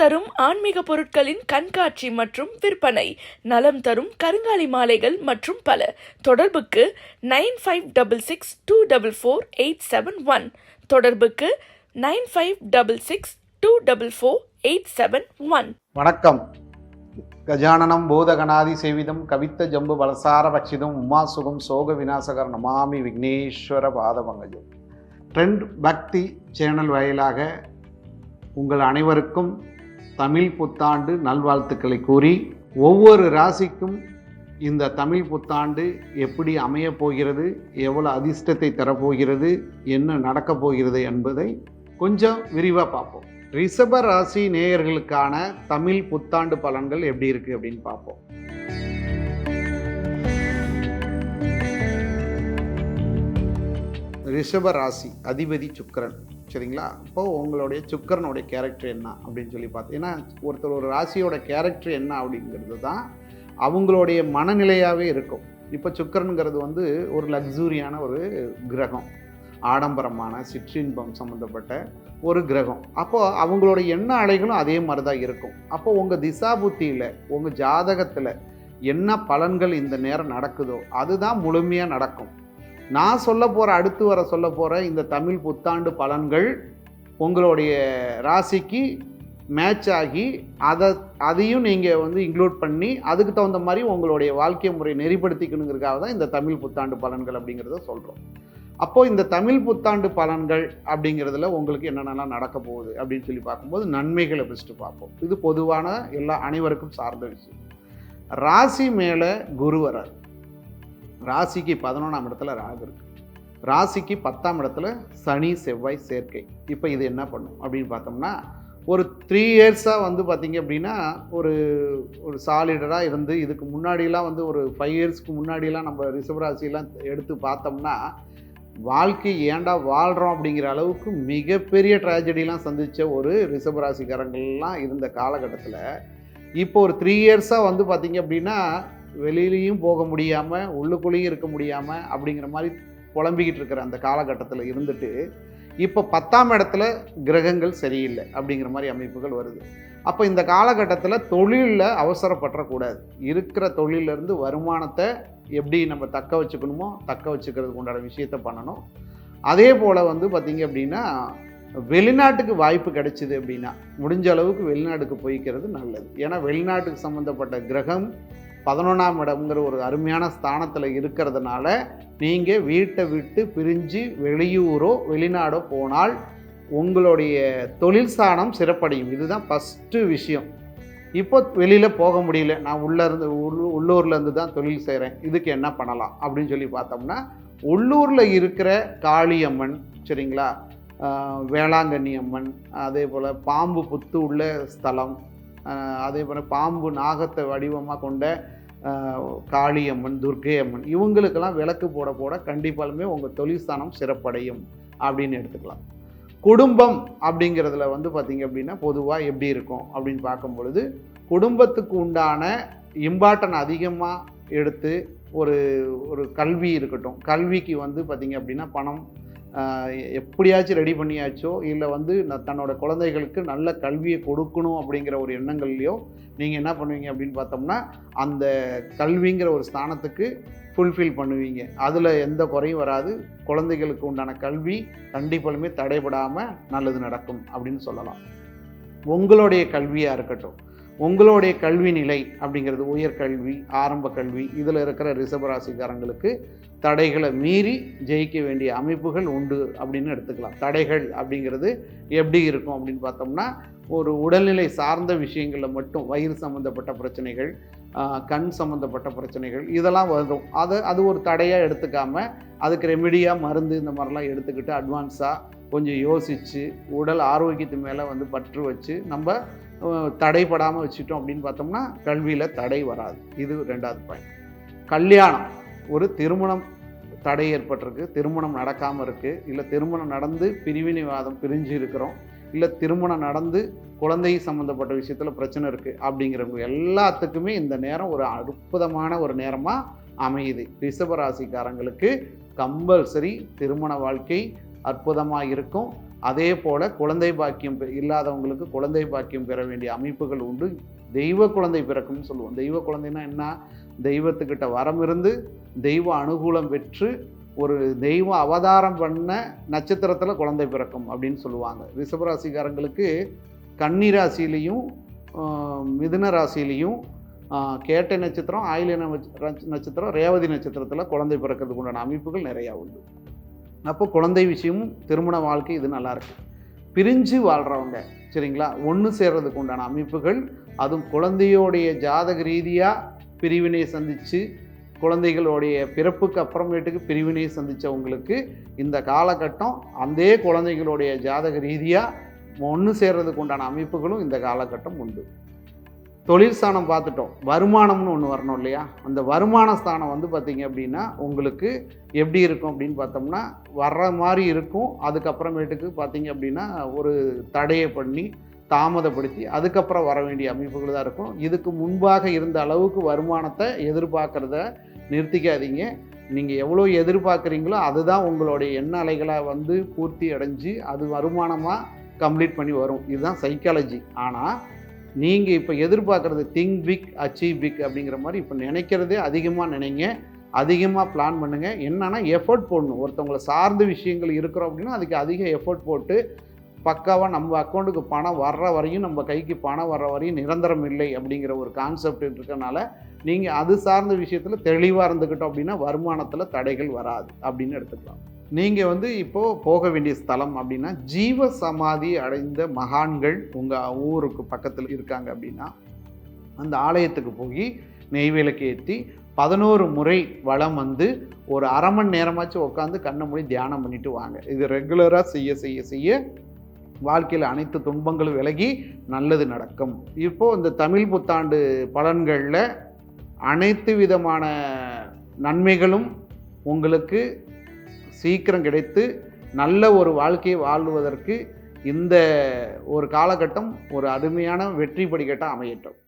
தரும் ஆன்மீக பொருட்களின் கண்காட்சி மற்றும் விற்பனை. நலம் தரும் கருங்காலி மாலைகள் மற்றும் பல. தொடர்புக்கு nine five double six two double four eight seven one. தொடர்புக்கு nine five double six two double four eight seven one. வணக்கம். கஜானனம் பூதகணாதி சேவிதம் கவித்த ஜம்பு பலசார பட்சிதம் உமா சுகம் சோக விநாசகர் நமாமி விக்னேஸ்வர பாதபங்கஜம். ட்ரெண்ட் பக்தி சேனல் வாயிலாக உங்கள் அனைவருக்கும் தமிழ் புத்தாண்டு நல்வாழ்த்துக்களை கூறி ஒவ்வொரு ராசிக்கும் இந்த தமிழ் புத்தாண்டு எப்படி அமையப் போகிறது எவ்வளோ அதிர்ஷ்டத்தை தரப்போகிறது என்ன நடக்கப் போகிறது என்பதை கொஞ்சம் விரிவாக பார்ப்போம். ரிஷப ராசி நேயர்களுக்கான தமிழ் புத்தாண்டு பலன்கள் எப்படி இருக்கு அப்படின்னு பார்ப்போம். ரிஷப ராசி அதிபதி சுக்கிரன். சரிங்களா? இப்போது உங்களுடைய சுக்கரனுடைய கேரக்டர் என்ன அப்படின்னு சொல்லி பார்த்தீங்கன்னா ஒருத்தர் ஒரு ராசியோட கேரக்டர் என்ன அப்படிங்கிறது தான் அவங்களுடைய மனநிலையாகவே இருக்கும். இப்போ சுக்கரனுங்கிறது வந்து ஒரு லக்ஸூரியான ஒரு கிரகம். ஆடம்பரமான சிற்றின்பம் சம்மந்தப்பட்ட ஒரு கிரகம். அப்போது அவங்களோட எண்ண அலைகளும் அதே மாதிரி தான் இருக்கும். அப்போது உங்கள் திசா புத்தியில் உங்கள் ஜாதகத்தில் என்ன பலன்கள் இந்த நேரம் நடக்குதோ அதுதான் முழுமையாக நடக்கும். நான் சொல்ல போகிற அடுத்து வர சொல்ல போகிற இந்த தமிழ் புத்தாண்டு பலன்கள் உங்களுடைய ராசிக்கு மேட்ச் ஆகி அதை அதையும் நீங்கள் வந்து இன்க்ளூட் பண்ணி அதுக்கு தகுந்த மாதிரி உங்களுடைய வாழ்க்கை முறை நெறிப்படுத்திக்கணுங்கிறதுக்காக தான் இந்த தமிழ் புத்தாண்டு பலன்கள் அப்படிங்கிறத சொல்கிறோம் அப்போது இந்த தமிழ் புத்தாண்டு பலன்கள் அப்படிங்கிறதுல உங்களுக்கு என்னென்னலாம் நடக்க போகுது அப்படின்னு சொல்லி பார்க்கும்போது நன்மைகளை ஃபஸ்ட்டு பார்ப்போம். இது பொதுவான எல்லா அனைவருக்கும் சார்ந்த விஷயம். ராசி மேலே குரு வரார் ராசிக்கு பதினொன்றாம் இடத்துல ராகு இருக்கு. ராசிக்கு பத்தாம் இடத்துல சனி செவ்வாய் சேர்க்கை. இப்போ இது என்ன பண்ணும்? அப்படின்னு பார்த்தோம்னா ஒரு த்ரீ இயர்ஸாக வந்து பார்த்திங்க அப்படின்னா ஒரு ஒரு சாலிடராக இருந்து இதுக்கு முன்னாடிலாம் வந்து ஒரு ஃபைவ் இயர்ஸ்க்கு முன்னாடிலாம் நம்ம ரிஷபராசிலாம் எடுத்து பார்த்தோம்னா வாழ்க்கை ஏன்டா வாழ்கிறோம் அப்படிங்கிற அளவுக்கு மிகப்பெரிய ட்ராஜடிலாம் சந்தித்த ஒரு ரிஷபராசிக்காரங்கள்லாம் இருந்த காலகட்டத்தில் இப்போ ஒரு த்ரீ இயர்ஸாக வந்து பார்த்திங்க அப்படின்னா வெளியிலையும் போக முடியாமல் உள்ளுக்குள்ளேயும் இருக்க முடியாமல் அப்படிங்கிற மாதிரி புலம்பிக்கிட்டு இருக்கிற அந்த காலகட்டத்தில் இருந்துட்டு இப்போ பத்தாம் இடத்துல கிரகங்கள் சரியில்லை அப்படிங்கிற மாதிரி அமைப்புகள் வருது. அப்போ இந்த காலகட்டத்தில் தொழிலில் அவசரப்பற்றக்கூடாது இருக்கிற தொழிலிருந்து வருமானத்தை எப்படி நம்ம தக்க வச்சுக்கணுமோ தக்க வச்சுக்கிறதுக்கு உண்டான விஷயத்த பண்ணணும். அதே போல் வந்து பார்த்திங்க அப்படின்னா வெளிநாட்டுக்கு வாய்ப்பு கிடைச்சிது அப்படின்னா முடிஞ்ச அளவுக்கு வெளிநாட்டுக்கு போய்க்கிறது நல்லது. ஏன்னா வெளிநாட்டுக்கு சம்மந்தப்பட்ட கிரகம் பதினொன்றாம் இடம்ங்கிற ஒரு அருமையான ஸ்தானத்தில் இருக்கிறதுனால நீங்கள் வீட்டை விட்டு பிரிஞ்சு வெளியூரோ வெளிநாடோ போனால் உங்களுடைய தொழில் ஸ்தானம் சிறப்படையும். இதுதான் ஃபஸ்ட்டு விஷயம். இப்போ வெளியில் போக முடியல. நான் உள்ளே இருந்து உள்ளூர்லேருந்து தான் தொழில் செய்கிறேன் இதுக்கு என்ன பண்ணலாம்? அப்படின்னு சொல்லி பார்த்தோம்னா உள்ளூரில் இருக்கிற காளியம்மன் சரிங்களா? வேளாங்கண்ணி அம்மன் அதே போல் பாம்பு புத்து உள்ள ஸ்தலம் அதே போல் பாம்பு நாகத்தை வடிவமாக கொண்ட காளியம்மன் துர்க்கை அம்மன் இவங்களுக்கெல்லாம் விளக்கு போட போட கண்டிப்பாலுமே உங்கள் தொழில்ஸ்தானம் சிறப்படையும் அப்படின்னு எடுத்துக்கலாம். குடும்பம் அப்படிங்கிறதுல வந்து பார்த்திங்க அப்படின்னா பொதுவாக எப்படி இருக்கும் அப்படின்னு பார்க்கும் பொழுது குடும்பத்துக்கு உண்டான இம்பார்ட்டன் அதிகமாக எடுத்து ஒரு ஒரு கல்வி இருக்கட்டும். கல்விக்கு வந்து பார்த்திங்க அப்படின்னா பணம் எப்படியாச்சும் ரெடி பண்ணியாச்சோ இல்லை வந்து ந- தன்னோட குழந்தைகளுக்கு நல்ல கல்வியை கொடுக்கணும் அப்படிங்கிற ஒரு எண்ணங்கள்லையோ நீங்கள் என்ன பண்ணுவீங்க அப்படின்னு பார்த்தோம்னா அந்த கல்விங்கிற ஒரு ஸ்தானத்துக்கு ஃபுல்ஃபில் பண்ணுவீங்க. அதில் எந்த குறையும் வராது. குழந்தைகளுக்கு உண்டான கல்வி கண்டிப்பாலுமே தடைபடாமல் நல்லது நடக்கும் அப்படின்னு சொல்லலாம். உங்களுடைய கல்வியாக இருக்கட்டும். உங்களுடைய கல்வி நிலை அப்படிங்கிறது உயர்கல்வி ஆரம்ப கல்வி இதில் இருக்கிற ரிஷபராசிக்காரங்களுக்கு தடைகளை மீறி ஜெயிக்க வேண்டிய அமைப்புகள் உண்டு அப்படின்னு எடுத்துக்கலாம். தடைகள் அப்படிங்கிறது எப்படி இருக்கும் அப்படின்னு பார்த்தோம்னா ஒரு உடல்நிலை சார்ந்த விஷயங்களில் மட்டும் வயிறு சம்மந்தப்பட்ட பிரச்சனைகள் கண் சம்மந்தப்பட்ட பிரச்சனைகள் இதெல்லாம் வரும் அதை அது ஒரு தடையாக எடுத்துக்காமல் அதுக்கு ரெமெடியாக மருந்து இந்த மாதிரிலாம் எடுத்துக்கிட்டு அட்வான்ஸாக கொஞ்சம் யோசித்து உடல் ஆரோக்கியத்து மேலே வந்து பற்று வச்சு நம்ம தடைப்படாமல் வச்சுட்டோம் அப்படின்னு பார்த்தோம்னா கல்வியில் தடை வராது. இது ரெண்டாவது பாயிண்ட் கல்யாணம். ஒரு திருமணம் தடை ஏற்பட்டிருக்கு. திருமணம் நடக்காமல் இருக்குது இல்லை திருமணம் நடந்து பிரிவினைவாதம் பிரிஞ்சு இருக்கிறோம். இல்லை திருமணம் நடந்து குழந்தை சம்மந்தப்பட்ட விஷயத்தில் பிரச்சனை இருக்குது அப்படிங்கிறவங்க எல்லாத்துக்குமே இந்த நேரம் ஒரு அற்புதமான ஒரு நேரமாக அமையுது. ரிஷபராசிக்காரங்களுக்கு கம்பல்சரி திருமண வாழ்க்கை அற்புதமாக இருக்கும். அதே போல் குழந்தை பாக்கியம் பெ- இல்லாதவங்களுக்கு குழந்தை பாக்கியம் பெற வேண்டிய அமைப்புகள் உண்டு. தெய்வ குழந்தை பிறக்கும்னு சொல்லுவோம். தெய்வ குழந்தைன்னா என்ன? தெய்வத்துக்கிட்ட வரம் இருந்து தெய்வ அனுகூலம் பெற்று ஒரு தெய்வ அவதாரம் பண்ண நட்சத்திரத்தில் குழந்தை பிறக்கும் அப்படின்னு சொல்லுவாங்க. ரிஷபராசிக்காரங்களுக்கு கன்னி ராசியிலையும் மிதுன ராசியிலையும் கேட்டை நட்சத்திரம் ஆயில நட்சத்திரம் ரேவதி நட்சத்திரத்தில் குழந்தை பிறக்கிறதுக்கு உண்டான அமைப்புகள் நிறையா உண்டு. அப்போ குழந்தை விஷயமும் திருமண வாழ்க்கை இது நல்லாயிருக்கு பிரிஞ்சு வாழ்கிறவங்க சரிங்களா? ஒன்று சேர்றதுக்கு உண்டான அமைப்புகள் அதுவும் குழந்தையோடைய ஜாதக ரீதியாக பிரிவினை சந்தித்து குழந்தைகளுடைய பிறப்புக்கு அப்புறமேட்டுக்கு பிரிவினை சந்தித்தவங்களுக்கு இந்த காலகட்டம் அந்த குழந்தைகளுடைய ஜாதக ரீதியாக ஒன்று சேர்றதுக்கு உண்டான அமைப்புகளும் இந்த காலகட்டம் உண்டு. தொழில் ஸ்தானம் பார்த்துட்டோம். வருமானம்னு ஒன்று வரணும் இல்லையா? அந்த வருமான ஸ்தானம் வந்து பார்த்திங்க அப்படின்னா உங்களுக்கு எப்படி இருக்கும் அப்படின்னு பார்த்தோம்னா வர்ற மாதிரி இருக்கும். அதுக்கப்புறமேட்டுக்கு பார்த்தீங்க அப்படின்னா ஒரு தடையை பண்ணி தாமதப்படுத்தி அதுக்கப்புறம் வர வேண்டிய அமைப்புகள் தான் இருக்கும். இதுக்கு முன்பாக இருந்த அளவுக்கு வருமானத்தை எதிர்பார்க்குறத நிறுத்திக்காதீங்க. நீங்கள் எவ்வளோ எதிர்பார்க்குறீங்களோ அதுதான் உங்களுடைய எண்ண அலைகளை வந்து பூர்த்தி அடைஞ்சு அது வருமானமாக கம்ப்ளீட் பண்ணி வரும். இதுதான் சைக்காலஜி ஆனால் நீங்கள் இப்போ எதிர்பார்க்குறது திங்க் பிக் அச்சீவ் பிக் அப்படிங்கிற மாதிரி இப்போ நினைக்கிறதே அதிகமாக நினைங்க. அதிகமாக பிளான் பண்ணுங்கள் என்னென்னா எஃபோர்ட் போடணும். ஒருத்தவங்களை சார்ந்த விஷயங்கள் இருக்கிறோம் அப்படின்னா அதுக்கு அதிக எஃபோர்ட் போட்டு பக்காவாக நம்ம அக்கௌண்ட்டுக்கு பணம் வர்ற வரையும் நம்ம கைக்கு பணம் வர்ற வரையும் நிரந்தரம் இல்லை அப்படிங்கிற ஒரு கான்செப்ட் இருக்கனால நீங்கள் அது சார்ந்த விஷயத்தில் தெளிவாக இருந்துக்கிட்டோம் அப்படின்னா வருமானத்தில் தடைகள் வராது அப்படின்னு எடுத்துக்கலாம். நீங்கள் வந்து இப்போது போக வேண்டிய ஸ்தலம் அப்படின்னா ஜீவ சமாதி அடைந்த மகான்கள் உங்கள் ஊருக்கு பக்கத்தில் இருக்காங்க அப்படின்னா அந்த ஆலயத்துக்கு போய் நெய்வேலுக்கு ஏற்றி பதினோரு முறை வளம் வந்து ஒரு அரை மணி நேரமாச்சும் உட்காந்து கண்ணை மூடி தியானம் பண்ணிட்டு வாங்க. இது ரெகுலராக செய்ய செய்ய செய்ய வாழ்க்கையில் அனைத்து துன்பங்களும் விலகி நல்லது நடக்கும். இப்போது இந்த தமிழ் புத்தாண்டு பலன்களில் அனைத்து விதமான நன்மைகளும் உங்களுக்கு சீக்கிரம் கிடைத்து நல்ல ஒரு வாழ்க்கையை வாழ்வதற்கு இந்த ஒரு காலகட்டம் ஒரு அருமையான வெற்றி படிக்கட்டாக அமையட்டும்.